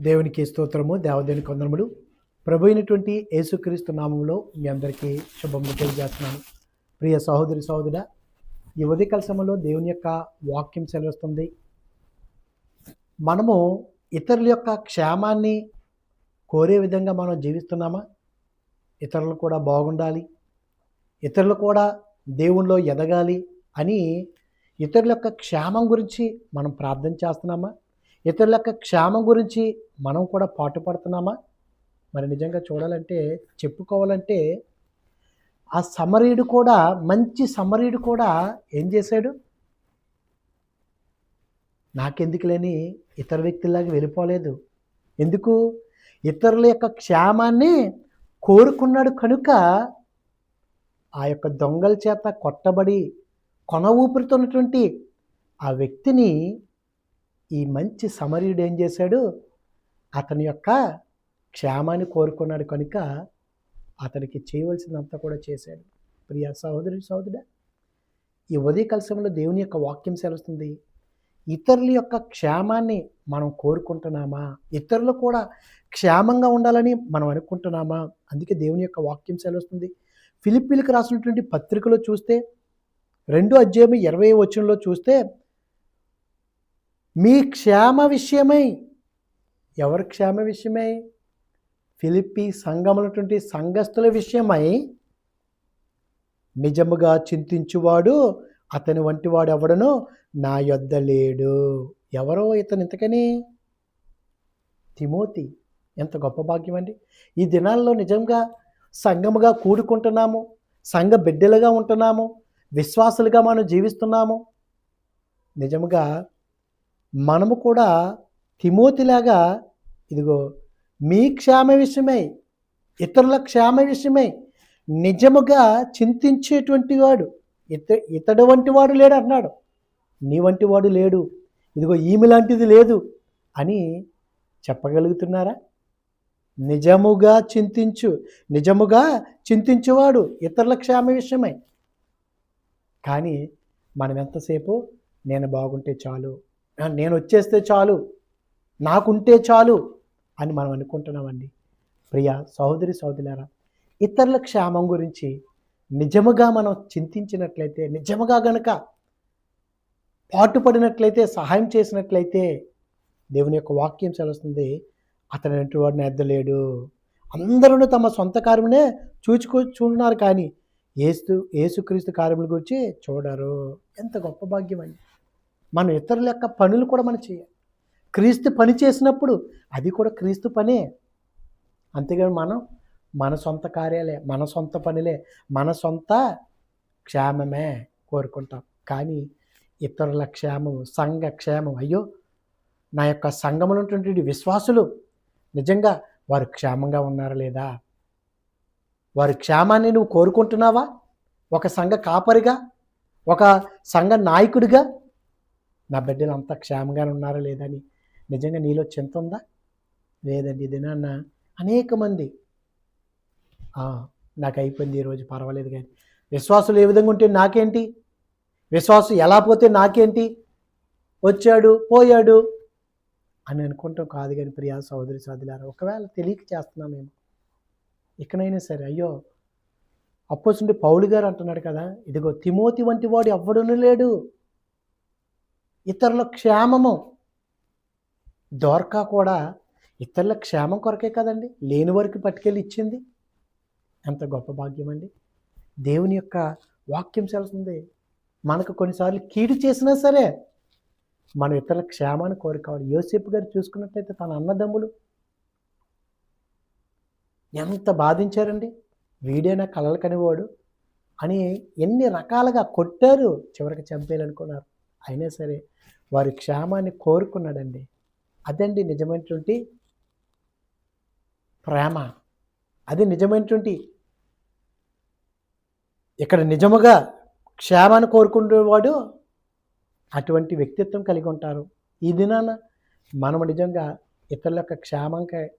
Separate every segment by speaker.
Speaker 1: దేవునికి స్తోత్రము దేవదేవుని కొందరములు ప్రభు అయినటువంటి యేసుక్రీస్తు నామంలో మీ అందరికీ శుభములు తెలియజేస్తున్నాను. ప్రియ సహోదరి సహోదర ఈ ఉదయకాల సమయంలో దేవుని యొక్క వాక్యం సెలవుస్తుంది. మనము ఇతరుల యొక్క క్షేమాన్ని కోరే విధంగా మనం జీవిస్తున్నామా? ఇతరులు కూడా బాగుండాలి. ఇతరులు కూడా దేవునిలో ఎదగాలి అని ఇతరుల యొక్క క్షేమం గురించి మనం ప్రార్థన చేస్తున్నామా? ఇతరుల యొక్క క్షేమం గురించి మనం కూడా పాటుపడుతున్నామా? మరి నిజంగా చూడాలంటే చెప్పుకోవాలంటే ఆ సమరీయుడు కూడా మంచి సమరీయుడు కూడా ఏం చేశాడు? నాకెందుకు లేని ఇతర వ్యక్తుల్లాగా వెళ్ళిపోలేదు. ఎందుకు? ఇతరుల యొక్క క్షేమాన్ని కోరుకున్నాడు కనుక ఆ యొక్క దొంగల చేత కొట్టబడి కొన ఊపిరితో ఉన్నటువంటి ఆ వ్యక్తిని ఈ మంచి సమరీయుడు ఏం చేశాడు? అతని యొక్క క్షేమాన్ని కోరుకున్నాడు కనుక అతనికి చేయవలసినంత కూడా చేశాడు. ప్రియ సహోదరి సహోదరుడా ఈ ఉదయ సమయంలో దేవుని యొక్క వాక్యం సెలవుతుంది ఇతరుల యొక్క క్షేమాన్ని మనం కోరుకుంటున్నామా? ఇతరులు కూడా క్షేమంగా ఉండాలని మనం అనుకుంటున్నామా? అందుకే దేవుని యొక్క వాక్యం సెలవుస్తుంది. ఫిలిప్పీలకు రాసినటువంటి పత్రికలో చూస్తే రెండు అధ్యాయం ఇరవై వచనంలో చూస్తే మీ క్షేమ విషయమై. ఎవరి క్షేమ విషయమై? ఫిలిప్పి సంఘములటువంటి సంఘస్థుల విషయమై. నిజముగా చింతించువాడు అతని వంటి వాడు ఎవడనో నా యొద్ద లేడు. ఎవరో ఇతను ఇంతకని? తిమోతి. ఎంత గొప్ప భాగ్యం అండి. ఈ దినాల్లో నిజంగా సంఘముగా కూడుకుంటున్నాము. సంఘ బిడ్డలుగా ఉంటున్నాము. విశ్వాసులుగా మనం జీవిస్తున్నాము. నిజముగా మనము కూడా తిమోతిలాగా ఇదిగో మీ క్షేమ విషయమై ఇతరుల క్షేమ విషయమై నిజముగా చింతించేటువంటి వాడు ఇత ఇతడు వంటి వాడు లేడు అన్నాడు నీ వంటి వాడు లేడు. ఇదిగో ఈమె లాంటిది లేదు అని చెప్పగలుగుతున్నారా? నిజముగా చింతించు నిజముగా చింతించేవాడు ఇతరుల క్షేమ విషయమై. కానీ మనం ఎంతసేపు నేను బాగుంటే చాలు. నేను వచ్చేస్తే చాలు నాకుంటే చాలు అని మనం అనుకుంటున్నామండి. ప్రియ సహోదరి సహోదరులారా ఇతరుల క్షేమం గురించి నిజముగా మనం చింతించినట్లయితే నిజముగా గనక పాటుపడినట్లయితే సహాయం చేసినట్లయితే దేవుని యొక్క వాక్యం సెలవుస్తుంది. అతని ఎటువంటి వాడిని ఎద్దలేడు. అందరూ తమ సొంత కార్యమునే చూచుకో చూడున్నారు కానీ ఏసు ఏసుక్రీస్తు కార్యముల గురించి చూడరు. ఎంత గొప్ప భాగ్యం అండి మనం ఇతరుల యొక్క పనులు కూడా మనం చేయాలి. క్రీస్తు పని చేసినప్పుడు అది కూడా క్రీస్తు పనే. అంతేగాని మనం మన సొంత కార్యాలే మన సొంత పనులే మన సొంత క్షేమమే కోరుకుంటాం. కానీ ఇతరుల క్షేమం సంఘ క్షేమం అయ్యో నా యొక్క సంఘంలో ఉన్నటువంటి విశ్వాసులు నిజంగా వారు క్షేమంగా ఉన్నారా లేదా? వారి క్షేమాన్ని నువ్వు కోరుకుంటున్నావా? ఒక సంఘ కాపరిగా ఒక సంఘ నాయకుడిగా? నా బిడ్డలు అంతా క్షేమంగానే ఉన్నారా లేదని నిజంగా నీలో చింత ఉందా? లేదండి ఇది నాన్న అనేక మంది. నాకు అయిపోయింది ఈరోజు పర్వాలేదు కానీ. విశ్వాసులు ఏ విధంగా ఉంటే నాకేంటి? విశ్వాసం ఎలా పోతే నాకేంటి? వచ్చాడు పోయాడు అని అనుకుంటాం కాదు కానీ ప్రియా సోదరి సోదరులారా ఒకవేళ తెలియక చేస్తున్నాం మేము. ఇకనైనా సరే అయ్యో అప్పొచ్చుండి పౌలు గారు అంటున్నాడు కదా ఇదిగో తిమోతి వంటి వాడు ఎవ్వడును లేడు. ఇతరుల క్షేమము. దోర్కా కూడా ఇతరుల క్షేమం కొరకే కదండి. లేని వరకు పట్టుకెళ్ళి ఇచ్చింది. ఎంత గొప్ప భాగ్యం అండి దేవుని యొక్క వాక్యం చేస్తుంది మనకు కొన్నిసార్లు కీడు చేసినా సరే మనం ఇతరుల క్షేమాన్ని కోరుకోవాలి. యోసేపు గారు చూసుకున్నట్లయితే తన అన్నదమ్ములు ఎంత బాధించారండి. వీడైనా కలలు కనివాడు అని ఎన్ని రకాలుగా కొట్టారు. చివరికి చంపేయాలనుకున్నారు. అయినా సరే వారి క్షేమాన్ని కోరుకున్నాడండి. అదండి నిజమైనటువంటి ప్రేమ. అది నిజమైనటువంటి ఇక్కడ నిజముగా క్షేమాన్ని కోరుకునేవాడు అటువంటి వ్యక్తిత్వం కలిగి ఉంటారు. ఈ దినాన మనము నిజంగా ఇతరుల యొక్క క్షేమంకై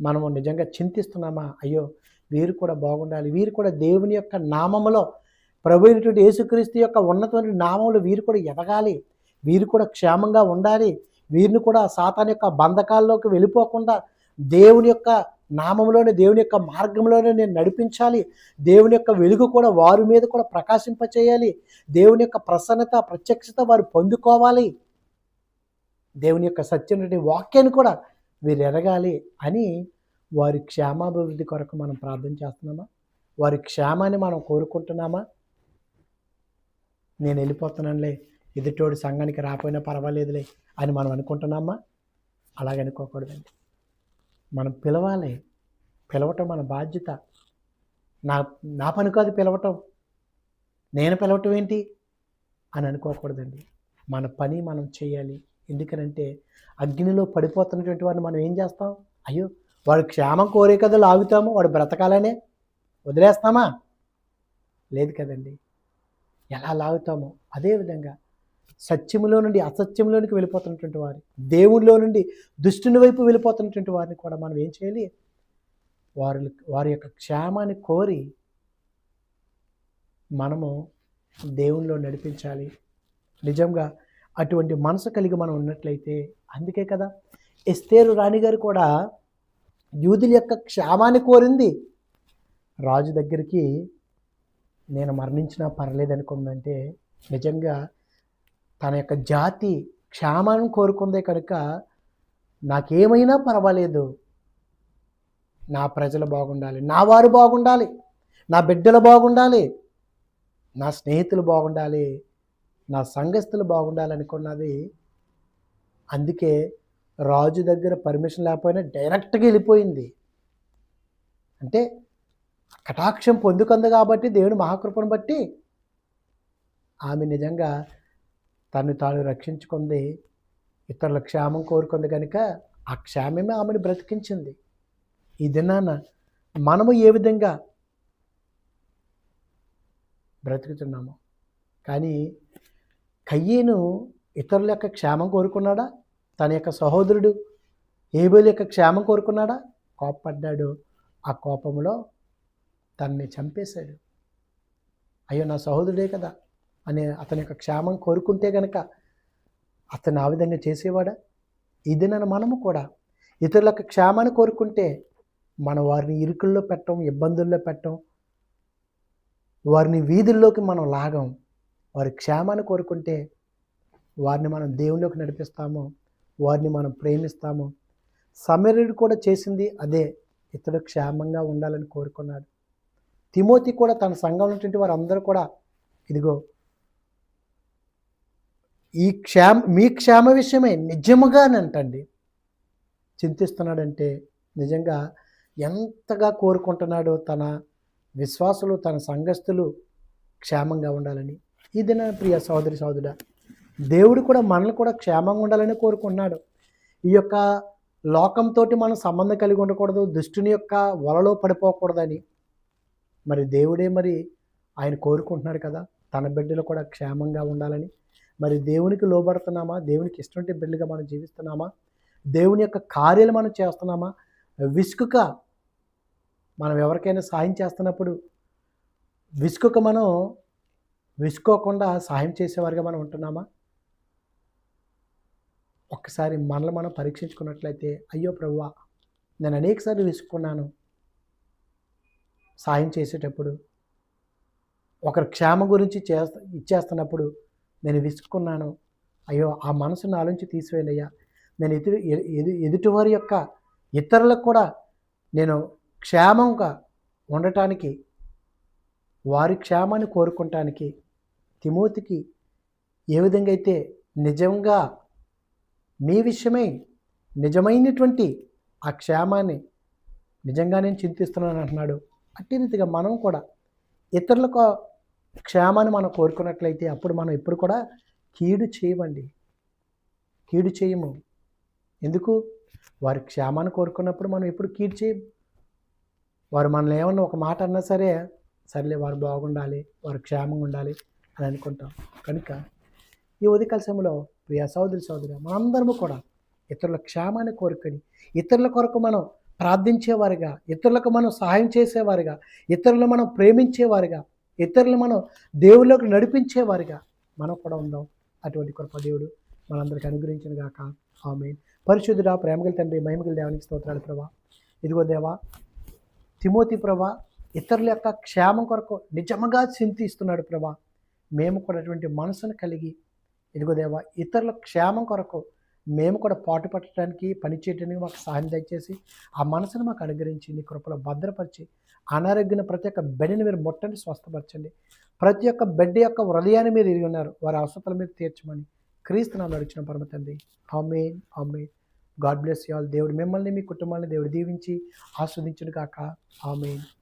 Speaker 1: మనము నిజంగా చింతిస్తున్నామా? అయ్యో వీరు కూడా బాగుండాలి. వీరు కూడా దేవుని యొక్క నామములో ప్రభు అయినటువంటి యేసుక్రీస్తు యొక్క ఉన్నతమైన నామంలో వీరు కూడా ఎదగాలి. వీరు కూడా క్షేమంగా ఉండాలి. వీరిని కూడా సాతాన్ యొక్క బంధకాల్లోకి వెళ్ళిపోకుండా దేవుని యొక్క నామంలోనే దేవుని యొక్క మార్గంలోనే నేను నడిపించాలి. దేవుని యొక్క వెలుగు కూడా వారి మీద కూడా ప్రకాశింపచేయాలి. దేవుని యొక్క ప్రసన్నత ప్రత్యక్షత వారు పొందుకోవాలి. దేవుని యొక్క సత్యనుడి వాక్యాన్ని కూడా వీరు ఎరగాలి అని వారి క్షేమాభివృద్ధి కొరకు మనం ప్రార్థన చేస్తున్నామా? వారి క్షేమాన్ని మనం కోరుకుంటున్నామా? నేను వెళ్ళిపోతున్నానులే. ఎదుటోడు సంఘానికి రాపోయినా పర్వాలేదులే అని మనం అనుకుంటున్నామా? అలాగనుకోకూడదండి మనం పిలవాలి. పిలవటం మన బాధ్యత. నా నా పని కాదు పిలవటం. నేను పిలవటం ఏంటి? అని అనుకోకూడదండి. మన పని మనం చేయాలి. ఎందుకనంటే అగ్నిలో పడిపోతున్నటువంటి వాడిని మనం ఏం చేస్తాం? అయ్యో వాడు క్షేమం కోరే కదా లాగుతాము. వాడు బ్రతకాలనే. వదిలేస్తామా? లేదు కదండి. ఎలా లాగుతామో అదేవిధంగా సత్యములో నుండి అసత్యంలోనికి వెళ్ళిపోతున్నటువంటి వారి దేవునిలో నుండి దుష్టుని వైపు వెళ్ళిపోతున్నటువంటి వారిని కూడా మనం ఏం చేయాలి? వారి వారి యొక్క క్షేమాన్ని కోరి మనము దేవునిలో నడిపించాలి. నిజంగా అటువంటి మనసు కలిగి మనం ఉన్నట్లయితే అందుకే కదా. ఎస్తేరు రాణిగారు కూడా యూదుల యొక్క క్షేమాన్ని కోరింది. రాజు దగ్గరికి నేను మరణించినా పర్లేదు అనుకుందంటే నిజంగా తన యొక్క జాతి క్షేమాన్ని కోరుకుందే కనుక నాకేమైనా పర్వాలేదు. నా ప్రజలు బాగుండాలి. నా వారు బాగుండాలి. నా బిడ్డలు బాగుండాలి. నా స్నేహితులు బాగుండాలి. నా సంఘస్థులు బాగుండాలి అనుకున్నది. అందుకే రాజు దగ్గర పర్మిషన్ లేకపోయినా డైరెక్ట్గా వెళ్ళిపోయింది. అంటే కటాక్షం పొందుకుంది కాబట్టి దేవుని మహాకృపను బట్టి ఆమె నిజంగా తను తాను రక్షించుకుంది. ఇతరుల క్షేమం కోరుకుంది కనుక ఆ క్షేమమే ఆమెను బ్రతికించింది. ఈ దినాన మనము ఏ విధంగా బ్రతుకుతున్నాము. కానీ కయ్యేను ఇతరుల యొక్క క్షేమం కోరుకున్నాడా? తన యొక్క సహోదరుడు ఏబేలు యొక్క క్షేమం కోరుకున్నాడా? కోపపడ్డాడు. ఆ కోపంలో తన్ని చంపేశాడు. అయ్యో నా సహోదరుడే కదా అనే అతని యొక్క క్షేమం కోరుకుంటే గనక అతను ఆ విధంగా చేసేవాడా? ఇది నన్ను మనము కూడా. ఇతరులకు క్షేమాన్ని కోరుకుంటే మనం వారిని ఇరుకుల్లో పెట్టం ఇబ్బందుల్లో పెట్టం. వారిని వీధుల్లోకి మనం లాగం. వారి క్షేమాన్ని కోరుకుంటే వారిని మనం దేవునిలోకి నడిపిస్తాము. వారిని మనం ప్రేమిస్తాము. సమరుడు కూడా చేసింది అదే. ఇతడు క్షేమంగా ఉండాలని కోరుకున్నాడు. తిమోతి కూడా తన సంఘంలో ఉన్నటువంటి వారందరూ కూడా ఇదిగో ఈ క్షేమ మీ క్షేమ విషయమే నిజముగానంటండి. చింతిస్తున్నాడంటే నిజంగా ఎంతగా కోరుకుంటున్నాడో తన విశ్వాసులు తన సంఘస్థులు క్షేమంగా ఉండాలని. ఈ దిన ప్రియ సహోదరి సహోదరుడా దేవుడు కూడా మనల్ని కూడా క్షేమంగా ఉండాలని కోరుకుంటున్నాడు. ఈ యొక్క లోకంతో మనం సంబంధం కలిగి ఉండకూడదు దుష్టుని యొక్క వలలో పడిపోకూడదని. మరి దేవుడే మరి ఆయన కోరుకుంటున్నాడు కదా? తన బిడ్డలు కూడా క్షేమంగా ఉండాలని. మరి దేవునికి లోబడుతున్నామా? దేవునికి ఇష్టంటే బిడ్డలుగా మనం జీవిస్తున్నామా? దేవుని యొక్క కార్యాలు మనం చేస్తున్నామా? విసుకుక మనం ఎవరికైనా సాయం చేస్తున్నప్పుడు విసుకుక మనం విసుకోకుండా సాయం చేసేవారిగా మనం ఉంటున్నామా? ఒక్కసారి మనల్ని మనం పరీక్షించుకున్నట్లయితే అయ్యో ప్రభువా నేను అనేకసార్లు విసుక్కున్నాను. సాయం చేసేటప్పుడు ఒకరి క్షేమ గురించి చేస్త ఇచ్చేస్తున్నప్పుడు నేను విసుక్కున్నాను. అయ్యో ఆ మనసు నాలోంచి తీసివేయనయ్యా నేను ఎదురు ఎదు ఎదుటివారి యొక్క ఇతరులకు కూడా నేను క్షేమంగా ఉండటానికి వారి క్షేమాన్ని కోరుకుంటానికి తిమోతికి ఏ విధంగా అయితే నిజంగా మీ విషయమై నిజమైనటువంటి ఆ క్షేమాన్ని నిజంగా నేను చింతిస్తున్నాను అంటున్నాడు అట్టి రీతిగా మనం కూడా ఇతరులకు క్షేమాన్ని మనం కోరుకున్నట్లయితే అప్పుడు మనం ఎప్పుడు కూడా కీడు చేయమండి. కీడు చేయము. ఎందుకు? వారి క్షేమాన్ని కోరుకున్నప్పుడు మనం ఎప్పుడు కీడు చేయము వారు మనల్ని ఏమన్నా ఒక మాట అన్నా సరే సర్లే వారు బాగుండాలి వారు క్షేమంగా ఉండాలి అని అనుకుంటాం. కనుక ఈ ఉదయకాల సమయంలో ప్రియ సోదరి సోదరి మనందరము కూడా ఇతరుల క్షేమాన్ని కోరుకొని ఇతరుల కొరకు మనం ప్రార్థించేవారుగా ఇతరులకు మనం సహాయం చేసేవారుగా ఇతరులను మనం ప్రేమించేవారుగా ఇతరులను మనం దేవుళ్ళకు నడిపించేవారుగా మనం కూడా ఉందాం. అటువంటి కృప దేవుడు మనందరికీ అనుగ్రహించిన గాక. ఆమె పరిశుద్ధుడా ప్రేమగల తండ్రి మహిమగల దేవానికి స్తోత్రాలు ప్రభా. ఇదిగో దేవా తిమోతి ప్రభా ఇతరుల యొక్క క్షేమం కొరకు నిజముగా చింతిస్తున్నాడు ప్రభా. మేము కూడా అటువంటి మనసును కలిగి ఇదిగో దేవా ఇతరుల క్షేమం కొరకు మేము కూడా పాటు పట్టడానికి పని చేయడానికి మాకు సహాయం దయచేసి ఆ మనసును మాకు అనుగ్రహించి నీ కృపలో భద్రపరిచి అనారోగ్యం ప్రతి ఒక్క బెడ్డిని మీరు ముట్టండి స్వస్థపరచండి. ప్రతి ఒక్క బెడ్ యొక్క హృదయాన్ని మీరు ఇరిగి ఉన్నారు. వారి అవసరాలు మీరు తీర్చమని క్రీస్తు నామములో అడిచిన పరమ తండ్రి. Amen amen. God bless you all. దేవుడు మిమ్మల్ని మీ కుటుంబాన్ని దేవుడు దీవించి ఆస్వాదించుడు కాక ఆమెన్.